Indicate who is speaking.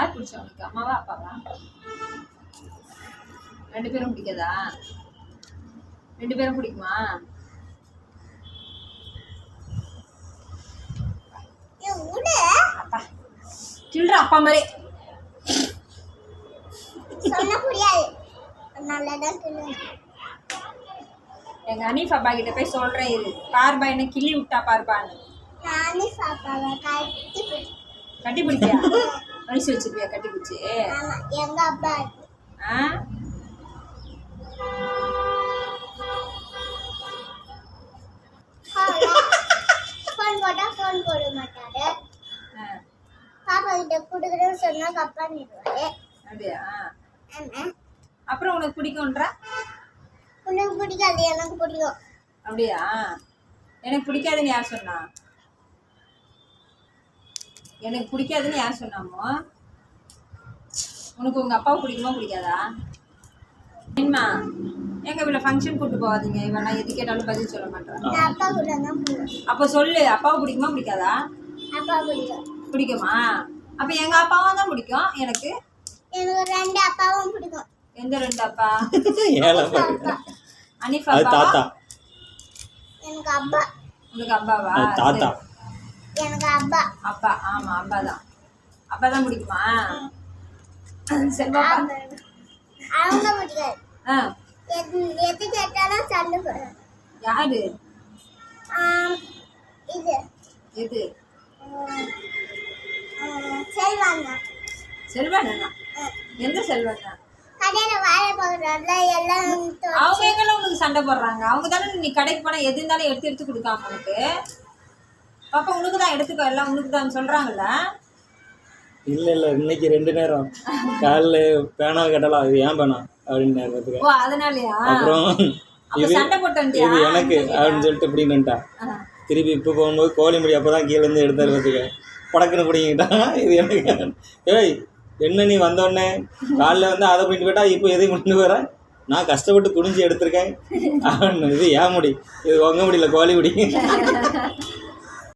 Speaker 1: யார் பிடிச்சா உனக்கு? அம்மாவா அப்பாவா? ரெண்டு பேரும் பிடிக்காதா? ரெண்டு பேரும் பிடிக்குமா? சில்ற அப்பா. மாதிரி.
Speaker 2: சொன்ன புரியாது. நல்லதான் சொல்லுங்க
Speaker 1: எங்க அனீஃப் அப்பா கிட்ட போய் சொல்றேன் இது பார்பா என்ன கிள்ளி விட்டா
Speaker 2: பிடி-
Speaker 1: கட்டி பிடிக்கியா மனுஷி வச்சிருப்பியா? கட்டி
Speaker 2: ஆமா எங்க அப்பா.
Speaker 1: ஆ?
Speaker 2: ஃபோன் போட்டா ஃபோன் போட மாட்டாரு. பாப்பா கிட்ட கொடுக்குறேன்னு சொன்னா கப்பா நிடுவாரு
Speaker 1: அப்படியா? அப்புறம் உனக்கு பிடிக்கும்ன்ற?
Speaker 2: உனக்கு பிடிக்காது எனக்கு பிடிக்கும்.
Speaker 1: அப்படியா? எனக்கு பிடிக்காதுன்னு யார் சொன்னா? எனக்கு பிடிக்காதுன்னு யார் சொன்னாமோ உனக்கு உங்க அப்பாவை பிடிக்குமா பிடிக்காதா? என்னம்மா எங்க வீட்டில் ஃபங்க்ஷன் கூட்டு போகாதீங்க. இவன் நான் எது கேட்டாலும் பதில் சொல்ல மாட்டேன்.
Speaker 2: அப்பா
Speaker 1: சொல்லு அப்பாவை பிடிக்குமா பிடிக்காதா?
Speaker 2: அப்பா பிடிக்கும்.
Speaker 1: பிடிக்குமா? அப்போ எங்க அப்பாவும் தான் பிடிக்கும் எனக்கு?
Speaker 2: எனக்கு ரெண்டு அப்பாவும் பிடிக்கும்.
Speaker 1: எந்த ரெண்டு அப்பா? அனிஃப்
Speaker 3: தாத்தா.
Speaker 2: எனக்கு அப்பா.
Speaker 1: உனக்கு அப்பாவா?
Speaker 3: தாத்தா.
Speaker 1: சரி.
Speaker 2: எனக்கு அப்பா.
Speaker 1: அப்பா ஆமா அப்பா தான் அப்பா தான் பிடிக்குமா சரி பாப்பா
Speaker 2: அவங்க பிடிக்காது எது கேட்டாலும் சண்டை போடுவேன்
Speaker 1: யாரு?
Speaker 2: இது.
Speaker 1: எது?
Speaker 2: செல்வாங்க.
Speaker 1: செல்வனா எந்த செல்வனா
Speaker 2: கடையில வாழை எல்லாம்
Speaker 1: அவங்க எங்கெல்லாம் உனக்கு சண்டை போடுறாங்க? அவங்க தானே நீ கடைக்கு போனா எது இருந்தாலும் எடுத்து எடுத்து கொடுக்காம உனக்கு. பாப்பா உனக்கு தான் எடுத்துக்கோ எல்லாம் உனக்கு தான் சொல்றாங்கல்ல?
Speaker 3: இல்ல இல்ல இன்னைக்கு ரெண்டு நேரம். காலைல பேனா கேட்டாலும் அது ஏன் பேனா? அப்படின்னு நேரத்துக்கு.
Speaker 1: ஓ அதனாலயா?
Speaker 3: அப்புறம்
Speaker 1: அப்ப
Speaker 3: இது
Speaker 1: சண்டை போட்டு?
Speaker 3: இது எனக்கு அப்படின்னு சொல்லிட்டு இப்படின்னுட்டா. திருப்பி இப்போ போகும்போது கோழி முடி அப்போ தான் கீழேருந்து எடுத்தாரு பார்த்துக்க படக்குன்னு பிடிங்கிட்டான் இது எனக்கு ஏய் என்ன நீ வந்தோடனே? காலைல வந்து அதை பண்ணிட்டு போயிட்டா இப்போ எதையும் கொண்டு வர நான் கஷ்டப்பட்டு குனிஞ்சு எடுத்திருக்கேன். அப்படின்னு இது ஏன் முடி? இது உங்க முடியல கோழி முடி.